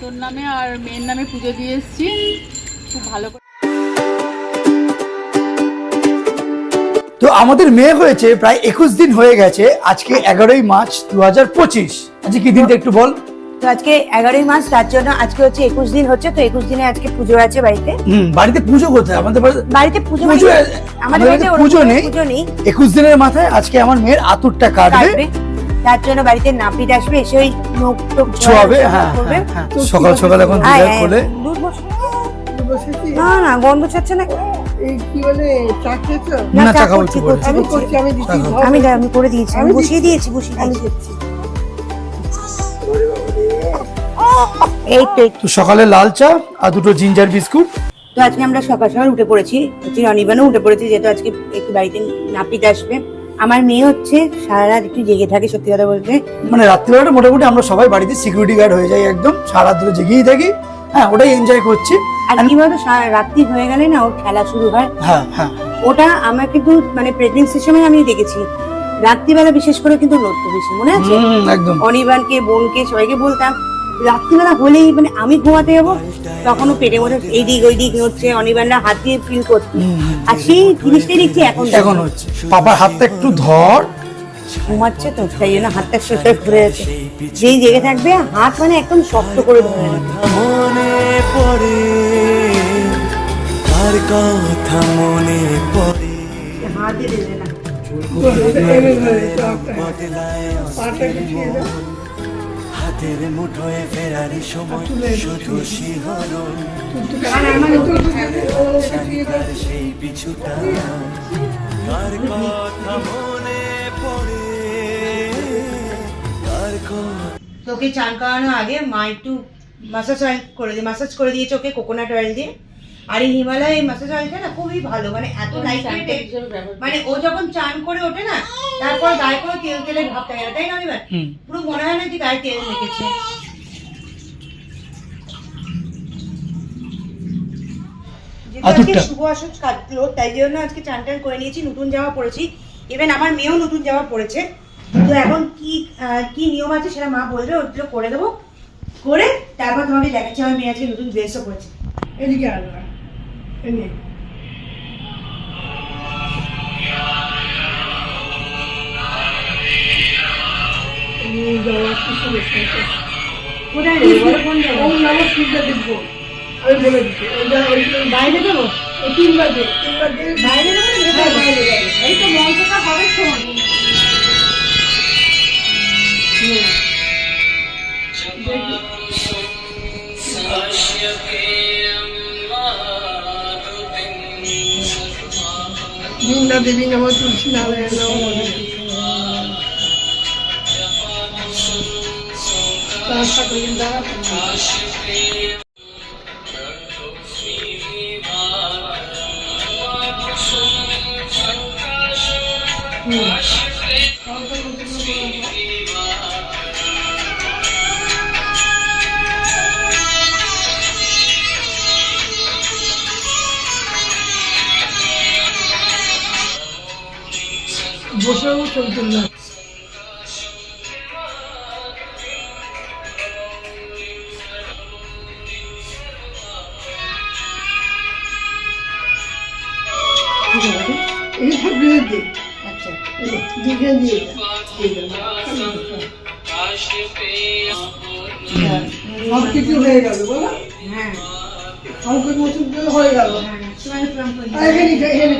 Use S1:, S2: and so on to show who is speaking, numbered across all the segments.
S1: তোর নামে আর মেয়ের নামে পুজো দিয়ে এসেছি। খুব ভালো
S2: তো আমাদের মেয়ে হয়েছে প্রায় একুশ দিন হয়ে গেছে। আজকে এগারোই মার্চ দু হাজার পঁচিশ। আজকে কি দিনটা একটু বল?
S3: তো আজকে এগারোই মাস তার জন্য আজকে হচ্ছে একুশ দিন হচ্ছে তো একুশ দিনে আজকে পুজো আছে বাড়িতে।
S2: বাড়িতে পুজো কোথায়? আমাদের বাড়িতে
S3: বাড়িতে পুজো
S2: পুজো
S3: আমাদের বাড়িতে
S2: পুজো নেই।
S3: পুজো নেই।
S2: একুশ দিনের মাথায় আজকে আমার মেয়ের আতুরটা কাটবে।
S3: তার জন্য বাড়িতে নাপিত আসবে এসে ওই নোক টোক
S2: ছোয়াবে হ্যাঁ
S3: করবে
S2: হ্যাঁ, হ্যাঁ। সকাল সকাল এখন দিদার
S3: বস- না না। গন্ধ ছাড়ছে না
S4: আমি
S3: করে দিয়েছি আমি
S4: আমি
S3: বসিয়ে দিয়েছি বসিয়ে দিয়েছি। এই তো।
S2: সকালে লাল চা আর দুটো জিঞ্জার বিস্কুট।
S3: তো আজকে আমরা সকাল সকাল উঠে পড়েছি। হচ্ছে অনিবানও উঠে পড়েছি যেহেতু আজকে একটু বাড়িতে নাপিত আসবে। আমার মেয়ে হচ্ছে সারা রাত একটু জেগে থাকে সত্যি কথা বলতে।
S2: মানে রাত্রিবেলাটা মোটামুটি আমরা সবাই বাড়িতে সিকিউরিটি গার্ড হয়ে যাই একদম। সারা রাত ধরে জেগেই থাকি। হ্যাঁ ওটাই এনজয় করছি।
S3: আর কি বলতো সারা রাত্রি হয়ে গেলে না ওর খেলা শুরু হয়।
S2: হ্যাঁ হ্যাঁ।
S3: ওটা আমার কিন্তু মানে প্রেগনেন্সির সময় আমি দেখেছি। রাত্রিবেলা বিশেষ করে কিন্তু নড়তো বেশি মনে আছে?
S2: একদম।
S3: অনিবানকে বোনকে সবাইকে বলতাম রাত্রিবেলা হলেই মানে আমি ঘুমাতে যাব তখন ও পেটের মধ্যে এইদিক ওই দিক নড়ছে অনিবানরা হাত দিয়ে ফিল
S2: হুম।
S3: আর সেই জিনিসটাই দেখছি এখন
S2: এখন হচ্ছে। পাপার হাতটা একটু ধর।
S3: ঘুমাচ্ছে তো তাই জন্য হাতটা সোজা ঘুরে আছে যেই জেগে থাকবে হাত মানে একদম শক্ত করে ধরে
S5: মনে পড়ে তার কথা মনে পড়ে?
S3: হাতে দেবে না
S4: পাটা।
S5: হাতের মুঠোয় ফেরারি সময় শুধু শিহরণ। সেই পিছুটা। কার কথা মনে পড়ে। কার
S3: তোকে চান করানোর আগে মা একটু মাসাজ অয়েল করে দিয়ে মাসাজ করে দিয়েছে ওকে কোকোনাট অয়েল দিয়ে। আর এই হিমালয় এই মাসাজ অয়েলটা না খুবই ভালো মানে এত লাইট মানে ও যখন চান করে ওঠে না তারপর গায়ে কোনো তেল তেলের ভাব থাকে না তাই না অনিবার? পুরো মনে হয় না যে গায়ে তেল আজকে শুভ আসর কাটলো তাই জন্য আজকে চান টান করে নিয়েছি নতুন জামা পরেছি। ইভেন আমার মেয়েও নতুন জামা পরেছে। তো এখন কি আহ, কি নিয়ম আছে সেটা মা বলবে ওগুলো করে দেবো। করে তারপর তোমাকে দেখাচ্ছি আমার মেয়ে আজকে নতুন ড্রেসও পরেছে।
S4: এদিকে আসবে আছে?
S3: কোথায়?
S4: ওম নমঃ শিবকে দিব আমি বলে দিচ্ছি
S3: বাইরে দেবো
S4: ওই তিন বাজে তিন বাজে
S3: বাইরে দেবো না ভেতরে?
S4: হ্যাঁ, বাইরে যাবে।
S3: এই তো মঞ্চটা হবে শোন
S4: বৃন্দা দেবী নম তুলসী নারায়ণ নম দ্বারা বসেও চলতে না এই সবগুলো
S3: আচ্ছা
S4: দিকে দিয়ে হ্যাঁ। সব কিছু হয়ে গেল বলো
S3: হ্যাঁ
S4: মতন হয়ে গেল
S3: হ্যাঁ
S4: এখানে এখানে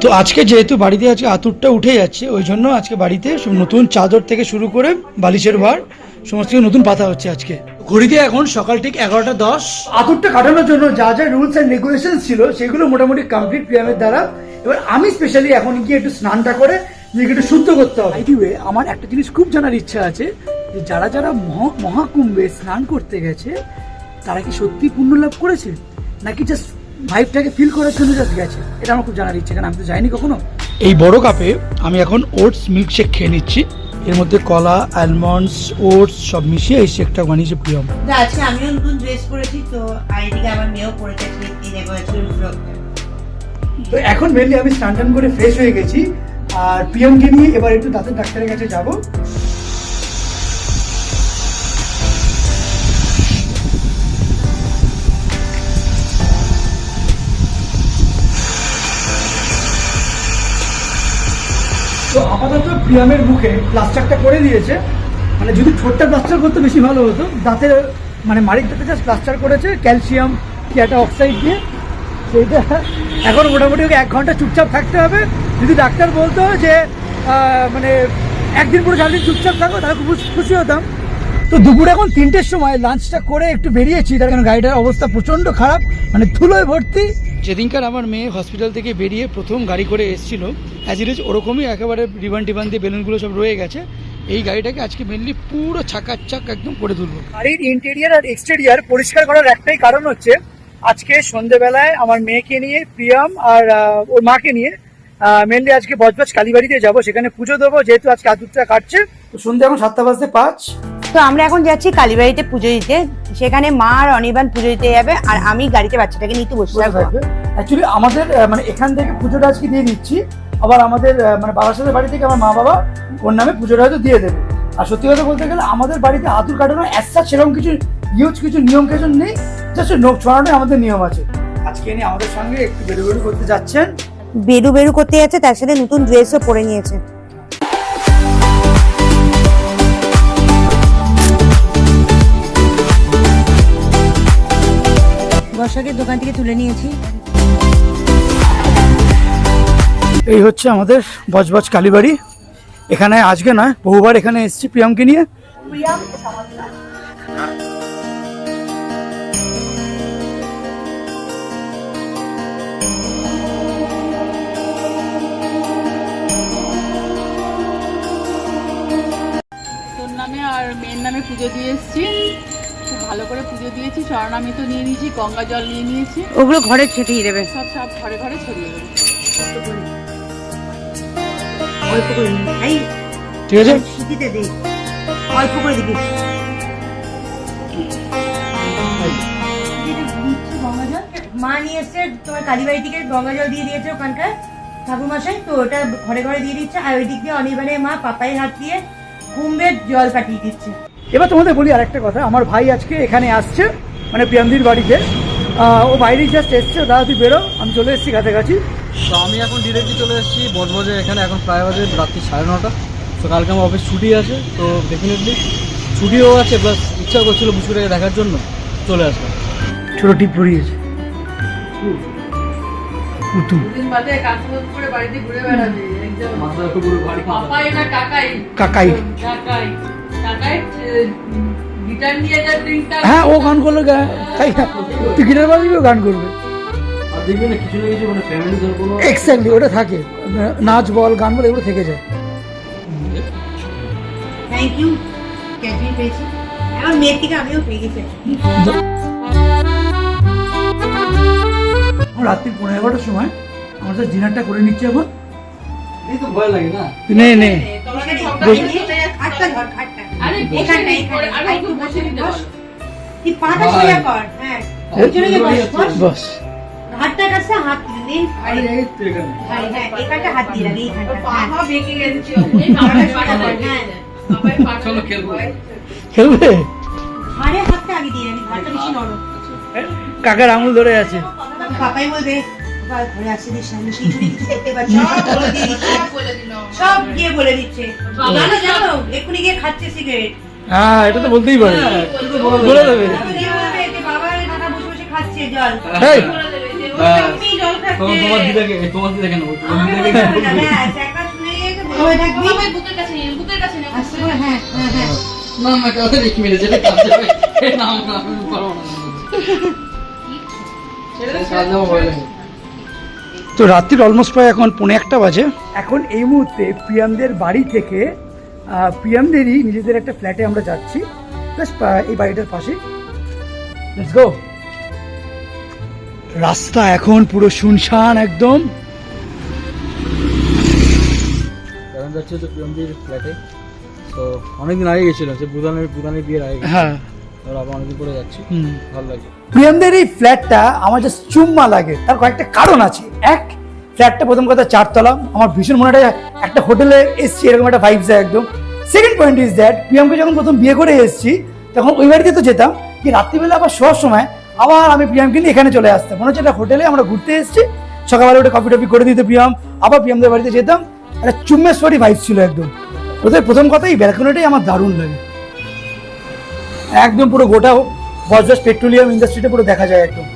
S2: তো আজকে যেহেতু বাড়িতে আজকে আতুরটা উঠে যাচ্ছে ওই জন্য আজকে বাড়িতে নতুন চাদর থেকে শুরু করে বালিশের ভার সমস্ত কিছু নতুন পাতা হচ্ছে আজকে। ঘড়িতে এখন সকাল ঠিক এগারোটা দশ। আতুরটা কাটানোর জন্য যা যা রুলস অ্যান্ড রেগুলেশন ছিল সেগুলো মোটামুটি কমপ্লিট প্রিয়ামের দ্বারা। এবার আমি স্পেশালি এখন গিয়ে একটু স্নানটা করে নিজেকে একটু শুদ্ধ করতে হবে। আইটিওয়ে আমার একটা জিনিস খুব জানার ইচ্ছা আছে যে যারা যারা মহা- মহাকুম্ভে স্নান করতে গেছে তারা কি সত্যি পুণ্য লাভ করেছে? নাকি জাস্ট ভাইবটাকে ফিল করার জন্য জাস্ট গেছে? এটা আমার খুব জানার ইচ্ছে কারণ আমি তো যাইনি কখনো। এই বড় কাপে আমি এখন ওটস মিল্কশেক খেয়ে নিচ্ছি। এর মধ্যে কলা অ্যালমন্ডস ওটস সব মিশিয়ে এই শেকটা বানিয়েছে প্রিয়ম।
S3: আজকে আমিও নতুন ড্রেস পরেছি তো আইদিকে আমার মেয়েও পরেছে
S2: তো এখন মেনলি আমি স্নান টান করে ফ্রেশ হয়ে গেছি। আর প্রিয়মকে নিয়ে এবার একটু দাঁতের ডাক্তারের কাছে যাব। প্রিয়ামের মুখে প্লাস্টারটা করে দিয়েছে। মানে যদি ঠোঁটটা প্লাস্টার করতে বেশি ভালো হতো। দাঁতের মানে মাড়ির দাঁতে জাস্ট প্লাস্টার করেছে, ক্যালসিয়াম কি একটা অক্সাইড দিয়ে। সেইটা এখন মোটামুটি ওকে এক ঘণ্টা চুপচাপ থাকতে হবে। যদি ডাক্তার বলতো যে মানে একদিন পুরো সারাদিন চুপচাপ থাকো, তাহলে খুব খুশি হতাম। তো দুপুর এখন তিনটের সময় লাঞ্চটা করে একটু বেরিয়েছি। তার কারণ গাড়িটার অবস্থা প্রচণ্ড খারাপ। মানে ধুলোয় ভর্তি। যেদিনকার আমার মেয়ে হসপিটাল থেকে বেরিয়ে প্রথম গাড়ি করে এসেছিল অ্যাজ ইট ইজ ওরকমই একেবারে রিবান টিবান দিয়ে বেলুনগুলো সব রয়ে গেছে। এই গাড়িটাকে আজকে মেনলি পুরো চাকাচাক একদম করে তুলবো। গাড়ির ইন্টেরিয়ার আর এক্সটেরিয়ার পরিষ্কার করার একটাই কারণ হচ্ছে আজকে সন্ধেবেলায় আমার মেয়েকে নিয়ে প্রিয়াম আর ওর মাকে নিয়ে মেনলি আজকে বজবজ কালীবাড়িতে যাব। সেখানে পুজো দেবো যেহেতু আজকে আতুরটা কাটছে। তো সন্ধে এখন সাতটা বাজতে পাঁচ।
S3: তো আমরা এখন যাচ্ছি কালীবাড়িতে পুজো দিতে। সেখানে মা আর অনির্বাণ পুজো দিতে যাবে আর আমি গাড়িতে বাচ্চাটাকে নিতে বসে থাকব।
S2: অ্যাকচুয়ালি আমাদের মানে এখান থেকে পুজোটা আজকে দিয়ে দিচ্ছি। আবার আমাদের মানে বাবার বাড়ি থেকে আমার মা বাবা ওর নামে পুজোটা হয়তো দিয়ে দেবে। আর সত্যি কথা বলতে গেলে আমাদের বাড়িতে আতুর কাটানো অ্যাসা সেরকম কিছু ইউজ কিছু নিয়ম কিছু নেই। জাস্ট নোখ ছড়ানোই আমাদের নিয়ম আছে। আজকে আমাদের সঙ্গে একটু বেরু বেরু করতে যাচ্ছেন।
S3: বেরু বেরু করতে যাচ্ছে তার সাথে নতুন ড্রেসও পরে নিয়েছে। বর্ষাকের দোকান থেকে তুলে নিয়েছি।
S2: এই হচ্ছে আমাদের বজবজ কালীবাড়ি। এখানে আজকে নয় বহুবার এখানে এসেছি প্রিয়ামকে নিয়ে।
S1: তোর নামে আর মেয়ের নামে পুজো দিয়ে এসেছি। ভালো করে পুজো দিয়েছি। চরণামি তো নিয়ে নিয়েছি গঙ্গা জল নিয়ে নিয়েছি।
S3: ওগুলো ঘরে ছিটিয়ে দেবে।
S1: সব সব ঘরে ঘরে ছড়িয়ে দেবো।
S3: অল্প করে এই
S2: ঠিক আছে।
S3: সিটিতে দে অল্প করে দিবি। মা নিয়ে এসছে তোমার কালীবাড়ি থেকে গঙ্গা জল দিয়ে দিয়েছে ওখানকার ঠাকুর মশাই তো ওটা ঘরে ঘরে দিয়ে দিচ্ছে আর ওই দিক দিয়ে অনির্বাণের মা পাপাই হাত দিয়ে কুম্ভের জল পাঠিয়ে দিচ্ছে।
S2: এবার তোমাদের বলি আরেকটা কথা। আমার ভাই আজকে এখানে আসছে মানে প্রিয়ামদির বাড়িতে। ও বাইরে জাস্ট এসছে দাদা তুই বেরো আমি চলে এসেছি কাছাকাছি।
S6: তো আমি এখন ডিরেক্টলি চলে এসেছি বজবজে এখানে এখন প্রায় বাজে রাত্রি সাড়ে নটা। তো কালকে আমার অফিস ছুটি আছে তো ডেফিনেটলি ছুটিও আছে প্লাস ইচ্ছা করছিল বুসুটাকে দেখার জন্য চলে আসলাম
S2: ছোট টিপ
S1: না কাকাই।
S2: কাকাই। হ্যাঁ ও গান করল তাই না? তুই গিটার বাজাবি ও গান করবে।
S6: আর দেখবি না কিছু না কিছু মানে ফ্যামিলি ধর কোনো
S2: এক্স্যাক্টলি ওটা থাকে। নাচ বল গান বল এগুলো থেকে যায়।
S3: থ্যাংক ইউ ক্যাচমি পেয়েছি। এখন মেয়ের থেকে আমিও পেয়ে গেছি।
S2: রাত্রি পনেরো এগারোটার সময় আমরা জাস্ট ডিনারটা করে নিচ্ছি এখন।
S6: এই তো ভয় লাগে না।
S3: এখানটা,
S1: নেই করে
S3: এখানটা।
S1: আরে একটু বসে
S3: বস। তুই পাটা সোজা কর হ্যাঁ। ওইজন্য যে বস, বস।
S2: বস।
S3: কাছে হাত দিলে
S6: আরে
S3: হ্যাঁ, হ্যাঁ, এখানটা হাত দিয়ে লাগে, এইখানটা।
S1: বেঁকে গেছে। এই পাপাই পাটা
S3: হ্যাঁ।
S1: পাপাই পাটা
S6: চলো খেলব।
S2: খেলবে?
S3: ঘাড়ে হাতটা আগে দিয়ে রাখবি, ঘাড়টা বেশি নরম।
S2: কাকার আঙুল ধরে আছে।
S3: পাপাই বলবে, বাবা, ঘরে আসতে দিস না, আমি খিচুড়ি কিছু দেখতে পাচ্ছি সব গিয়ে বলে দিচ্ছে।
S1: বাবা,
S3: জানো জানো এক্ষুনি গিয়ে খাচ্ছে সিগারেট।
S2: হ্যাঁ এটা তো বলতেই পারে। বলে দেবে।
S3: যে বাবা কাকা বসে বসে খাচ্ছে জল।
S1: যে
S6: তোমার দিদাকে তোমার দিদা তোমার দিদাকে
S3: থাকবি।
S1: বুকের কাছে নিয়ে বুকের কাছে নিয়ে
S3: হ্যাঁ, হ্যাঁ, হ্যাঁ।
S6: না না যেটা না পারব না ভয় লাগে
S2: তো রাত্রির অলমোস্ট প্রায় এখন পৌনে একটা বাজে। এখন এই মুহূর্তে প্রিয়ামদের বাড়ি থেকে প্রিয়ামদেরই নিজেদের একটা ফ্ল্যাটে আমরা যাচ্ছি। জাস্ট এই বাড়িটার পাশে। লেটস গো রাস্তা এখন পুরো শুনশান একদম।
S6: যাচ্ছে তো প্রিয়মজির ফ্ল্যাটে তো অনেকদিন আগে গেছিলাম সে বুদানের বুদানের বিয়ের আগে
S2: হ্যাঁ।
S6: এবার আবার অনেকদিন পরে যাচ্ছি। ভালো লাগে।
S2: প্রিয়মদের এই ফ্ল্যাটটা আমার জাস্ট চুম্মা লাগে। তার কয়েকটা কারণ আছে। এক ফ্ল্যাটটা প্রথম কথা চারতলা। আমার ভীষণ মনে হয় একটা হোটেলে এসছি এরকম একটা ভাইবস একদম। সেকেন্ড পয়েন্ট ইজ দ্যাট প্রিয়মকে যখন প্রথম বিয়ে করে এসেছি তখন ওই বাড়িতে তো যেতাম কি রাত্রিবেলা আবার শোয়ার সময় আবার আমি প্রিয়ামকে নিয়ে এখানে চলে আসতাম। মনে হচ্ছে একটা হোটেলে আমরা ঘুরতে এসেছি। সকালবেলা উঠে কফি টফি করে দিতে প্রিয়ম। আবার প্রিয়মদের বাড়িতে যেতাম। একটা চুম্মেশ্বরী ভাইবস ছিল একদম। ওদের প্রথম কথাই ব্যালকনিটাই আমার দারুণ লাগে। একদম পুরো গোটা বজ্রাস পেট্রোলিয়াম ইন্ডাস্ট্রিটা পুরো দেখা যায় একদম।